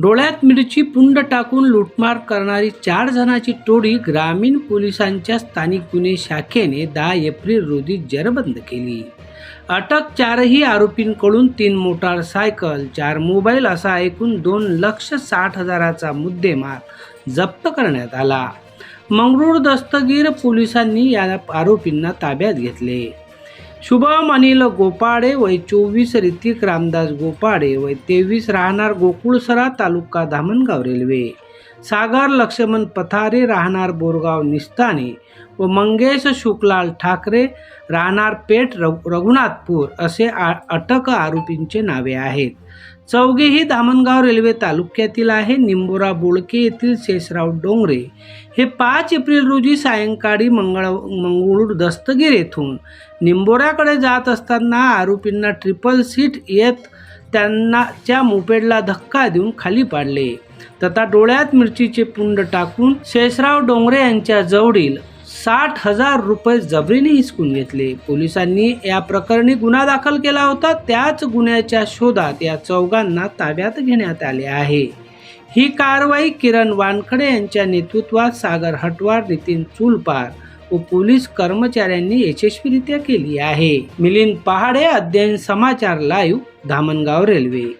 डोळ्यात मिरची पुंड टाकून लूटमार करणारी चार जणांची टोळी ग्रामीण पोलिसांच्या स्थानिक गुन्हे शाखेने दहा एप्रिल रोजी जरबंद केली. अटक चारही आरोपींकडून तीन मोटारसायकल चार मोबाईल असा एकूण दोन लक्ष साठ हजाराचा मुद्देमाल जप्त करण्यात आला. मंगरूळ दस्तगीर पोलिसांनी या आरोपींना ताब्यात घेतले. शुभम अनिल गोपाडे वय चोवीस ऋतिक रामदास गोपाडे वय तेवीस राहणार गोकुळसरा तालुका धामणगाव रेल्वे. सागर लक्ष्मण पथारे राहणार बोरगाव निस्ताने व मंगेश शुकलाल ठाकरे राहणार पेठ रघु रघुनाथपूर असे आ अटक आरोपींचे नावे आहेत. चौघेही धामणगाव रेल्वे तालुक्यातील आहे. निंबोरा बोळके येथील शेषराव डोंगरे हे पाच एप्रिल रोजी सायंकाळी मंगळ मंगळूर दस्तगीर येथून निंबोऱ्याकडे जात असताना आरोपींना ट्रिपल सीट येत त्यांना च्या मोपेडला धक्का देऊन खाली पाडले. तथा डोळ्यात मिरचीचे पुंड टाकून शेषराव डोंगरे यांच्या जवळील साठ हजार रुपये जबरीने हिसकून घेतले. पोलिसांनी या प्रकरणी गुन्हा दाखल केला होता. त्याच गुन्ह्याच्या शोधात या चौघांना ताब्यात घेण्यात आले आहे. ही कारवाई किरण वानखडे यांच्या नेतृत्वात सागर हटवार नितीन चुलपार व पोलीस कर्मचाऱ्यांनी यशस्वीरित्या केली आहे. मिलिंद पहाडे अध्ययन समाचार लाईव्ह धामणगाव रेल्वे.